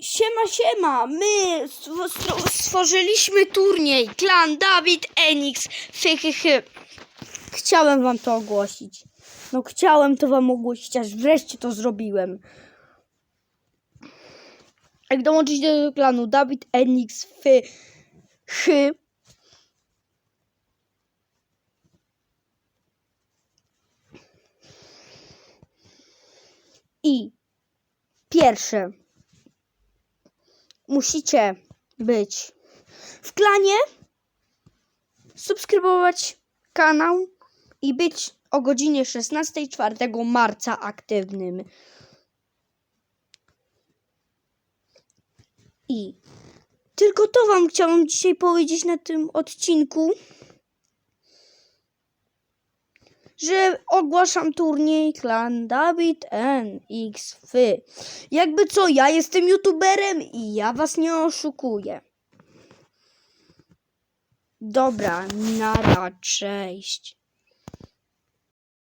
Siema, siema! My stw- stw- stworzyliśmy turniej Klan Dawid Enix. Hy. Chciałem wam to ogłosić. No chciałem to wam ogłosić, aż wreszcie to zrobiłem. Jak dołączycie do klanu Dawid Enix Fy, hy. I pierwsze musicie być w klanie, subskrybować kanał i być o godzinie 16 4 marca aktywnym. I tylko to Wam chciałam dzisiaj powiedzieć na tym odcinku, że ogłaszam turniej klan Dawid NX Fy. Jakby co, ja jestem youtuberem i ja was nie oszukuję. Dobra, nara, cześć.